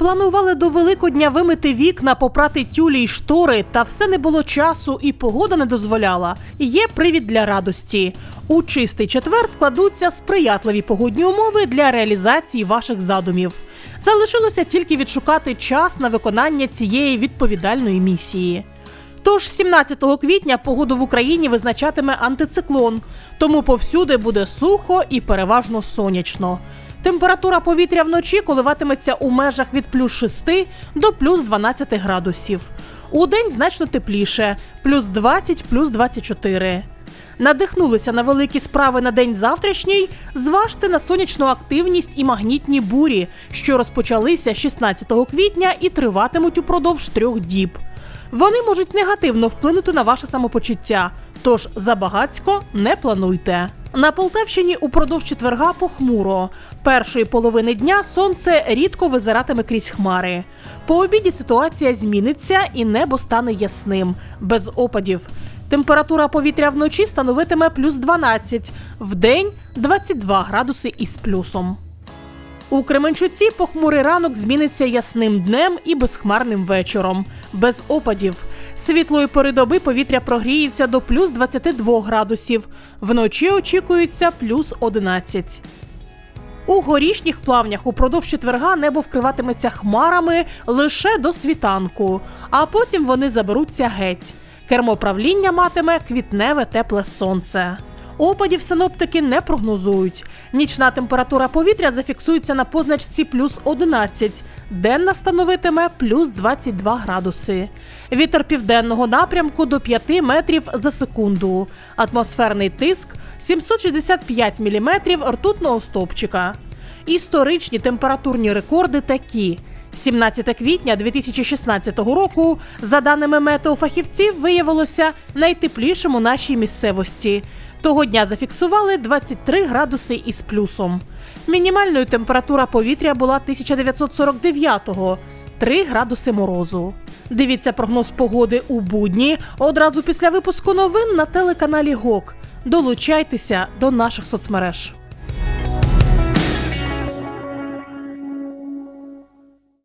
Планували до Великодня вимити вікна, попрати тюлі й штори, та все не було часу, і погода не дозволяла. Є привід для радості. У чистий четвер складуться сприятливі погодні умови для реалізації ваших задумів. Залишилося тільки відшукати час на виконання цієї відповідальної місії. Тож 17 квітня погоду в Україні визначатиме антициклон, тому повсюди буде сухо і переважно сонячно. Температура повітря вночі коливатиметься у межах від плюс 6 до плюс 12 градусів. У день значно тепліше плюс 20, плюс 24. Надихнулися на великі справи на день завтрашній. Зважте на сонячну активність і магнітні бурі, що розпочалися 16 квітня і триватимуть упродовж трьох діб. Вони можуть негативно вплинути на ваше самопочуття, тож забагацько не плануйте. На Полтавщині упродовж четверга похмуро. Першої половини дня сонце рідко визиратиме крізь хмари. По обіді ситуація зміниться і небо стане ясним, без опадів. Температура повітря вночі становитиме плюс 12, вдень 22 градуси із плюсом. У Кременчуці похмурий ранок зміниться ясним днем і безхмарним вечором, без опадів. Світлої пори доби повітря прогріється до плюс 22 градусів. Вночі очікується плюс 11. У горішніх плавнях упродовж четверга небо вкриватиметься хмарами лише до світанку, а потім вони заберуться геть. Кермоправління матиме квітневе тепле сонце. Опадів синоптики не прогнозують. Нічна температура повітря зафіксується на позначці плюс 11, денна становитиме плюс 22 градуси. Вітер південного напрямку до 5 метрів за секунду. Атмосферний тиск 765 міліметрів ртутного стовпчика. Історичні температурні рекорди такі. 17 квітня 2016 року, за даними метеофахівців, виявилося найтеплішим у нашій місцевості. Того дня зафіксували 23 градуси із плюсом. Мінімальною температура повітря була 1949-го – 3 градуси морозу. Дивіться прогноз погоди у будні одразу після випуску новин на телеканалі ГОК. Долучайтеся до наших соцмереж.